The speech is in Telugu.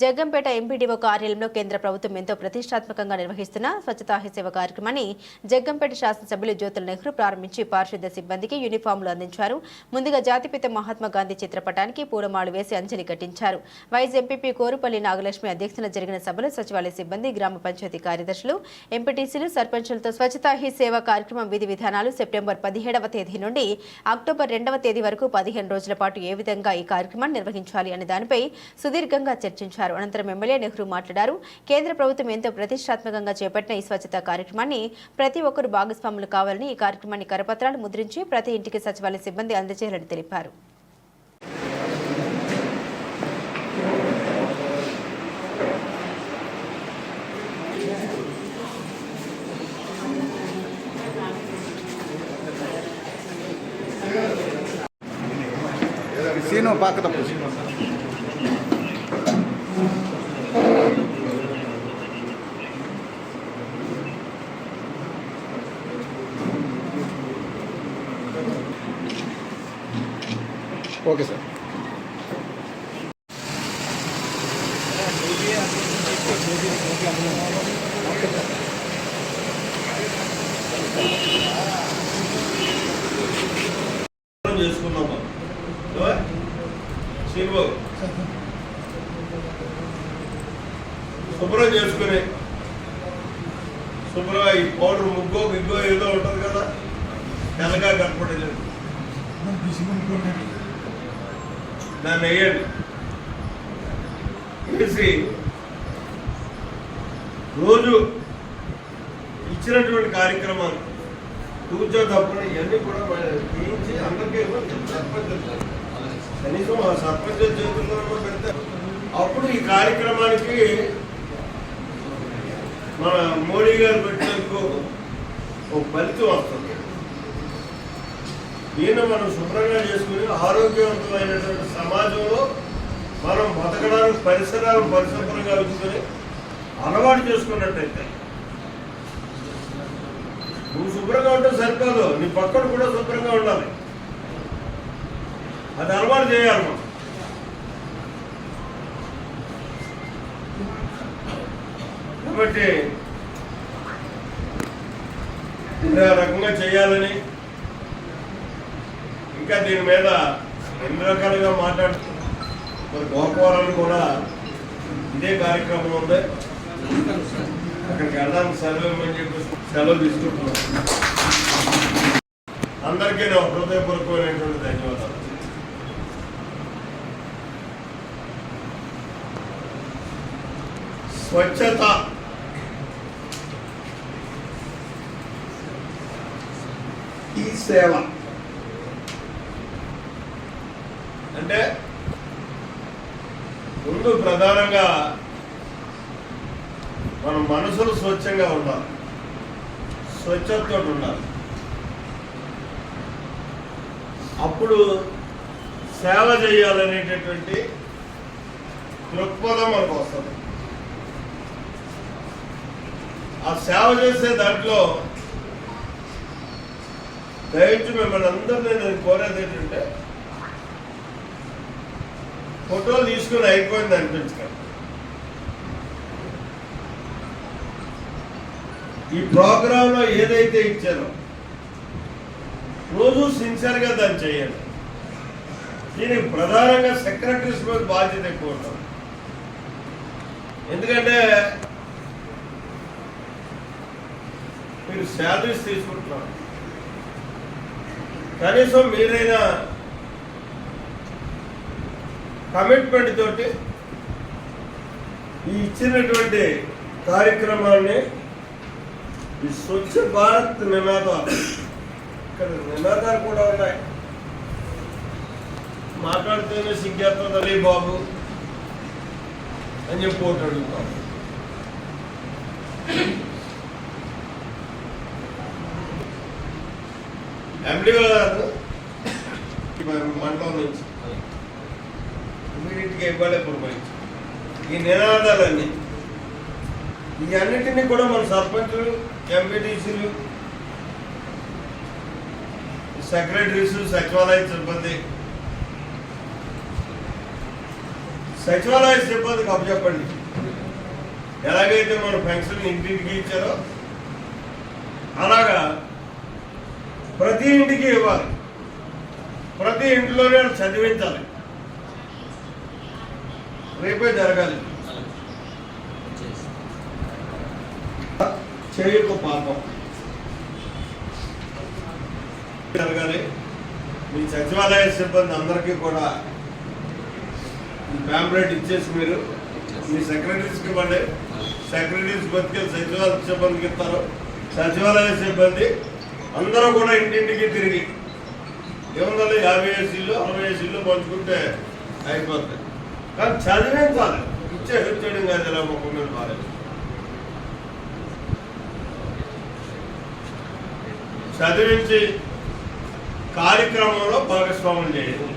జగ్గంపేట ఎంపీడీఓ కార్యాలయంలో కేంద్ర ప్రభుత్వం ఎంతో ప్రతిష్టాత్మకంగా నిర్వహిస్తున్న స్వచ్ఛతా హీ సేవ కార్యక్రమాన్ని జగ్గంపేట శాసనసభ్యులు జ్యోతుల నెహ్రూ ప్రారంభించి పారిశుద్ధ్య సిబ్బందికి యూనిఫామ్లు అందించారు. ముందుగా జాతిపిత మహాత్మా గాంధీ చిత్రపటానికి పూలమాలు వేసి అంజలి ఘటించారు వైస్ ఎంపీపీ కోరుపల్లి నాగలక్ష్మి అధ్యక్షతన జరిగిన సభలో సచివాలయ సిబ్బంది గ్రామ పంచాయతీ కార్యదర్శులు ఎంపీటీసీలు సర్పంచులతో స్వచ్ఛతా హీ సేవ కార్యక్రమం విధి విధానాలు సెప్టెంబర్ పదిహేడవ తేదీ నుండి అక్టోబర్ రెండవ తేదీ వరకు పదిహేను రోజుల పాటు ఏ విధంగా ఈ కార్యక్రమాన్ని నిర్వహించాలి అనే దానిపై సుదీర్ఘంగా చర్చించారు. అనంతరం ఎమ్మెల్యే నెహ్రూ మాట్లాడారు. కేంద్ర ప్రభుత్వం ఎంతో ప్రతిష్టాత్మకంగా చేపట్టిన ఈ స్వచ్ఛత కార్యక్రమాన్ని ప్రతి ఒక్కరూ భాగస్వాములు కావాలని ఈ కార్యక్రమాన్ని కరపత్రాలు ముద్రించి ప్రతి ఇంటికి సచివాలయ సిబ్బంది అందజేయాలని తెలిపారు. సీను పాక తప్పు ఓకే సార్. శుభ్రం చేసుకున్నాము శ్రీబాబు శుభ్రం చేసుకుని శుభ్రంగా ఈ పౌడర్ ముగ్గో బిగ్గో ఏదో ఉంటుంది కదా. తెల్లగా కనపడలేదు. దాన్ని వేయండి. వేసి రోజు ఇచ్చినటువంటి కార్యక్రమాలు కూర్చో తప్పని ఇవన్నీ కూడా తీయించి అందరికీ. సర్పంచ్ కనీసం ఆ సర్పంచ్ చేతుల్లో పెడితే అప్పుడు ఈ కార్యక్రమానికి మన మోడీ గారు పెట్టినందుకు ఒక ఫలితం వస్తుంది. దీన్ని మనం శుభ్రంగా చేసుకుని ఆరోగ్యవంతమైనటువంటి సమాజంలో మనం బతకడానికి పరిసరాలు పరిశుభ్రంగా ఉంచుకొని అలవాటు చేసుకున్నట్టయితే నువ్వు శుభ్రంగా ఉంటే సరిపోదు నీ పక్కన కూడా శుభ్రంగా ఉండాలి. అది అలవాటు చేయాలి మనం. కాబట్టి ఇలా రకంగా చేయాలని ఇంకా దీని మీద ఎన్ని రకాలుగా మాట్లాడుతూ మరి గోపవరం కూడా ఇదే కార్యక్రమం ఉంది అక్కడికి వెళ్ళడానికి సెలవు ఇవ్వమని చెప్పి సెలవు తీసుకుంటున్నాం. అందరికీ నా హృదయపూర్వకమైనటువంటి ధన్యవాదాలు. స్వచ్ఛత. ఈ సేవ. అంటే ముందు ప్రధానంగా మన మనసులు స్వచ్ఛంగా ఉండాలి. స్వచ్ఛతతో ఉండాలి. అప్పుడు సేవ చేయాలనేటటువంటి దృక్పథం మనకు వస్తుంది. ఆ సేవ చేసే దాంట్లో దయచేసి మిమ్మల్ని అందరినీ నేను కోరేది ఏంటంటే ఫోటోలు తీసుకుని అయిపోయింది అనిపించకండి ఈ ప్రోగ్రామ్లో ఏదైతే ఇచ్చారో రోజు సిన్సియర్గా దాన్ని చేయండి దీనికి ప్రధానంగా సెక్రటరీస్ మీద బాధ్యత ఎక్కువ ఉంటుంది. ఎందుకంటే మీరు శాలరీస్ తీసుకుంటున్నారు. కనీసం మీరైనా కమిట్మెంట్ తోటి ఈ ఇచ్చినటువంటి కార్యక్రమాన్ని ఈ స్వచ్ఛ భారత్ నినాదాలు ఇక్కడ నినాదాలు కూడా ఉన్నాయి. మాట్లాడితేనే సిగ్గేస్తుంది బాబు అని చెప్పి ఒకటి అడుగుతాం. ఎండి గారు మండలం నుంచి ఇమీడియట్గా ఇవ్వాలి పురమాయించి ఈ నినాదాలన్నీ. ఈ అన్నిటినీ కూడా మన సర్పంచులు ఎంపీటీసీలు సెక్రటరీస్ సచివాలయ సిబ్బంది. సచివాలయ సిబ్బందికి అప్పచెప్పండి ఎలాగైతే మన పెన్షన్ ఇంటింటికి ఇచ్చారో అలాగా ప్రతి ఇంటికి ఇవ్వాలి. ప్రతి ఇంట్లోనే చదివించాలి. రేపే జరగాలి. చేయకు పాపం. జరగాలి. మీ సచివాలయ సిబ్బంది అందరికీ కూడా ప్యాంప్లెట్ ఇచ్చేసి మీరు మీ సెక్రటరీస్కి ఇవ్వండి. సెక్రటరీస్ బతికి సచివాలయ సిబ్బందికి ఇస్తారు. సచివాలయ సిబ్బంది అందరూ కూడా ఇంటింటికి తిరిగి ఏముందో యాభై ఏసీలు అరవై ఏసీలు పంచుకుంటే అయిపోతాయి కానీ చదివించాలి ఇచ్చే ఇచ్చేయడం కాదు ఇలా ముఖం మీద మారేది చదివించి కార్యక్రమంలో భాగస్వామ్యం చేయడం.